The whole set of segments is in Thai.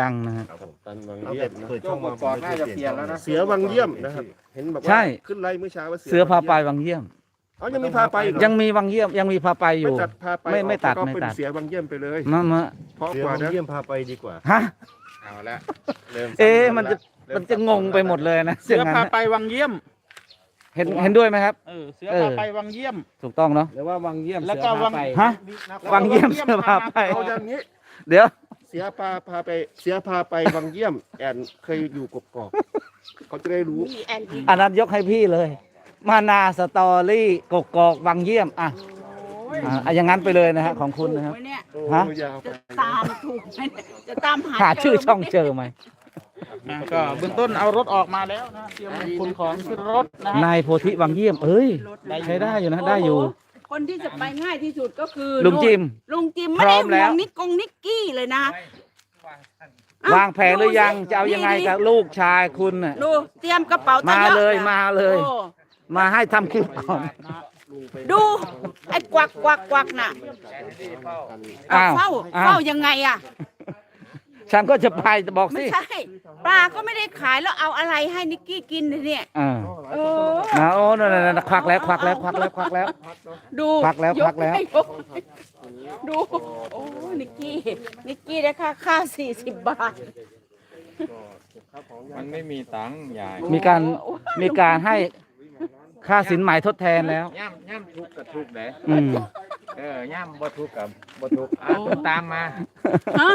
ดังนะฮะ ครับผมตันวังตั้งเยี่ยแต่มนะเปิดช่องมาก่อนน่าจะเปลี่ยนแล้วนะ เสือวังเยี่ยมนะครับ เห็นบอกว่าใช่ขึ้นไล่เมื่อเช้าว่าเสือพาไปวังเยี่ยม อ๋อยังมีพาไปเหรอยังมีวังเยี่ยมยังมีพาไปอไม่ยู่ ตัดพาไปไม่ไม่ออกตัดก็ไม่เป็นตัด เสือวังเยี่ยมไปเลย มามาเพราะเสือกว่าวังนะเยี่ยมพาไปดีกว่า ฮะ เอาละเริ่มเอ๊ะมันจะมันจะงงไปหมดเลยนะเสืออย่างนั้นพานะไปวังเยี่ยม เห็นเห็นด้วยไหมครับ เออ เสือเออ พาไปวังเยี่ยม ถูกต้องเนาะ หรือว่าวังเยี่ยมแล้วเสืก็อวัพางไป ฮะ วังเยี่ยมเสือพาไป เอาอย่างนี้ เดี๋ยว เสือพาพาไป เสือพาไปวังเยี่ยม แอนเคยอยู่กกอกเขาจะได้รู้อันนั้นยกให้พี่เลย มานาสตอรี่กกอกวังเยี่ยมอะอะอะอย่างนั้นไปเลยนะฮะของคุณนะครับโอ้ยเนี่ยโอ้ฮะ ยาวไปจะตามถูกไหมเนี่ยจะตามหาหาชื่อเไหมช่องเจอไหมอะก็เบื้องต้นเอารถออกมาแล้วนะเตรียมคนของขึ้นรถนะฮะนายโพธิวังเยี่ยม เอ้ยได้ใช้ได้อยู่นะ ได้อยู่ โโหคนที่จะไปง่ายที่สุดก็คือลุงจิม ลุงจิมพไม่ร้ได้อมแล้ห่วว งนิกกงนิกกี้ เลยนะวางแผนหรือยังจะเอายังไงกับลูกชายคุณน่ะดูเตรียมกระเป๋ามาตั้งอะเลยมาเลย โอ้มาให้ทำคลิปก่อนดูไอ้กวักกวักกวักน่ะอ้าวเฝ้าอ้าวเฝ้ายังไงอะ ฉันก็จะไปบอกไม่สิใช่ปลาก็ไม่ได้ขายแล้วเอาอะไรให้นิกกี้กินเนี่ยอ่าเออนะโอ้นั่นนั่นควักแล้วควักแล้วควักแล้วควักแล้ว ดูควักแล้วยควักแล้ว ให้ยให้ดูโอ้ นิกกี้ นิกกี้ได้ค่าข้าวสี่สิบบาท มันไม่มีตังค์ยายมีการมีการให้ค่าสินไหมทดแทนแล้ว ย่ำย่ำทุกข์กับทุกข์เด้อืมเออย่ำบ่ทุกข์กับบ่ทุกข์อะตุ้มตามมาฮะ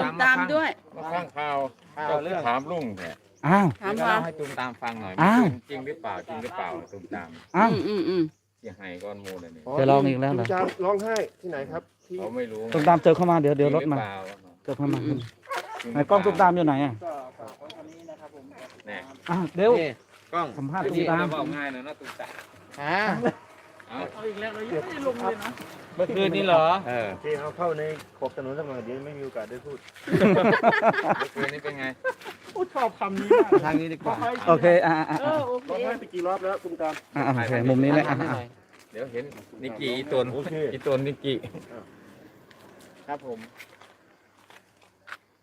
ตุ้ตามด้วย มาฟังข่าวข่าวเรื่องถามลุงเนี่ยอ้าว ถามก็ว่าเล่าให้ตุ้มตามฟังหน่อยอ้าวมันจริงหรือเปล่าจริงหรือเปล่าตุ้มตาม อ้าว อืมอืมอืม ที่ให้ก้อนมูลเลยนี่จะลองอีกแล้วเหรอ คุณจามร้องไห้ที่ไหนครับที่เขาไม่รู้ตุ้มตามเจอเข้ามาเดี๋ยวเดี๋ยวรถมา จงหอเปล่เจอเข้ามาจริไหนกล้องตุ้มตามอยู่ไหนอะเนี่ยอ้าวเดี๋ยวกล้องสัมภาษณ์ตุ้มที่ตามเบอกง่ายนะเนาะตุ้มตามฮะเอาเอาอีกแล้วเรายังไม่ได้ลงเลยนะ เมื่อคืนนี้เหรอ เออ ที่เขาเข้าในขอบถนนสักหน่อยเดี๋ยวไม่มีโอกาสได้พูด เมื่อคืนนี้เป็นไงผู้ชอบคำนี้มากทางนี้ดีกว่าโอเค อ่าอ่าเออ่าอโอเคร้องไห้ไปกี่รอบแล้วคุณจาม อ่าโอเค มุมนี้แหละอะอะเดี๋ยวเห็นนิกกี้อีตนโอเค อีตนนิกกี้ครับผม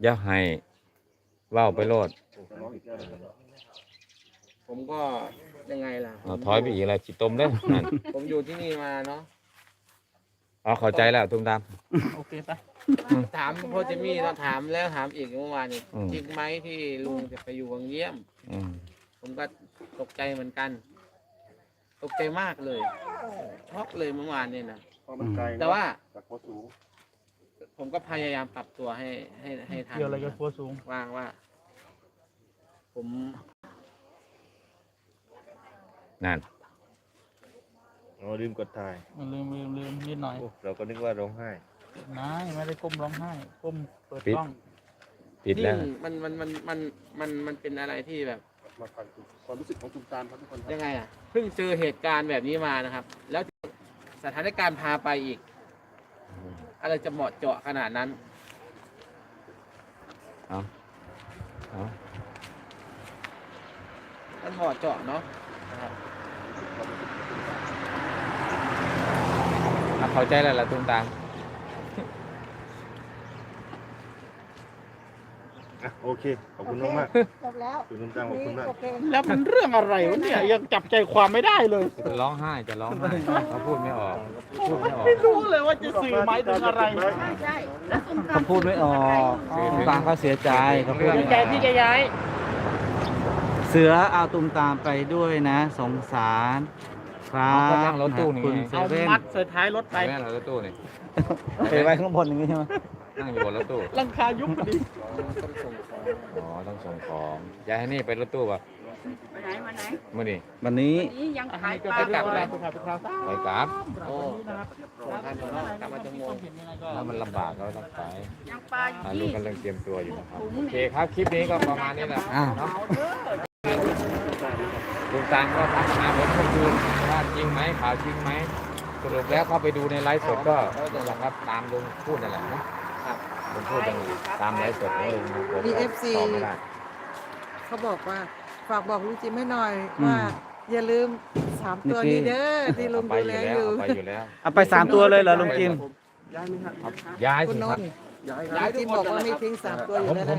อย่าให้เว้าไปโลดผมก็ยังไงล่ะ เอาถอยไปอีกแล้วจิตมเลยนั่นผมอยู่ที่นี่มาเนาะ อ๋อเข้าใจแล้วตุ้มตาม โอเคปะถามพ่อเจมี่เราถามแล้วถามอีกเมื่อวานนี้อืม จริงไหมที่ลุงจะไปอยู่วังเยี่ยม อืมผมก็ตกใจเหมือนกัน ตกใจมากเลยช็อกเลยเมื่อวานเนี่ยนะเพราะมันไกลนะแต่ว่าจากหัวสูงผมก็พยายามปรับตัวให้ให้ให้ทันเกี่ยวอะไรกับทัวสูง ว่างว่า ผมนั่น เราลืมกดถ่ายลืมลืมลืมนิดหน่อย โอ้เราก็นึกว่าร้องไห้นายไม่ได้ก้มร้องไห้ก้มเปิดกล้องปิดแล้วยิ่งมันมันมันมันมันมันเป็นอะไรที่แบบมาฟังความรู้สึกของคุณจามครับทุกคนครับยังไงอะเพิ่งเจอเหตุการณ์แบบนี้มานะครับ แล้วสถานการณ์พาไปอีก อะไรจะเหมาะเจาะขนาดนั้น เอาเอามันเหมาะเจาะเนาะนะครับ เอาเข้าใจแล้วล่ะตุ้มตาม อะโอเค ขอบคุณมากมากจบแล้วๆคุณนุ่มจังขอบคุณมาก โอเคแล้วมันเรื่องอะไรวะเนี่ยยังจับใจความไม่ได้เลยจะร้องไห้จะร้องไห้เขาพูดไม่ออกพูดไม่ออกไม่รู้เลยว่าจะสื่อหมายถึงอะไรใช่ใช่แล้วส้มตำเขาพูดไม่ออกตุ้มตามเขาเสียใจเขาพูดไม่ใจออกที่จะย้าย เสือเอาตุ้มตามไปด้วยนะ สงสาร ครับเขานั่งรถตู้นี่คุณไงเซเอาเว่นมัดใส่ท้ายรถไปไปแม่เรารถตู้นี่ไปไว้ข้างบนอย่างนี้ใช่ไหมนั่งอยู่บนรถตู้ลังคายุบพอดีอ๋อ ต้องส่งของยายให้นี่ไปรถตู้ป่ะไปไหนมาไหนมื่อนี่วันนี้วันนี้ยังอันขายนี้ก็ปลาไปกลับอยู่แล้เลวยไปกลับไปกลับไปกราบโอ้ท่านบอกว่ากลับมาจังโมงเห็นยังไงก็ถ้ามันลำบากก็ต้องไปยังปลาอ่าอยู่ลูกที่กำลังเตรียมตัวอยู่นะครับ โอเคครับ คลิปนี้ก็ประมาณนี้แหละอ้าวเนาะลุง ตามก็ทักหาผมเมื่อคืนว่าจริงไหมข่าวจริงไหมสรุปแล้วเข้าไปดูในไลฟ์สดก็นั่นแหละครับตามลุงพูดนั่นแหละนะครับลุงพูดอย่างนี้ตามไลฟ์สดของลุงนะผมมีก็ FC ตอบไม่ได้ เขาบอกว่าฝากบอกลุงจิมให้หน่อยอืม ว่า อย่าลืมสามตัวนิกกี้นี้เด้อที่ลุงเอาไปดูอแลยู่แล้วอยู่ เอาไปอยู่แล้วเอาไปสามตัวเลยเหรอลุงจิม ย้ายไหมฮะย้ายคุสิณนครับ นท์ลุงจิมบอกว่าไม่ทิ้งสามตัวอยู่แล้วนะ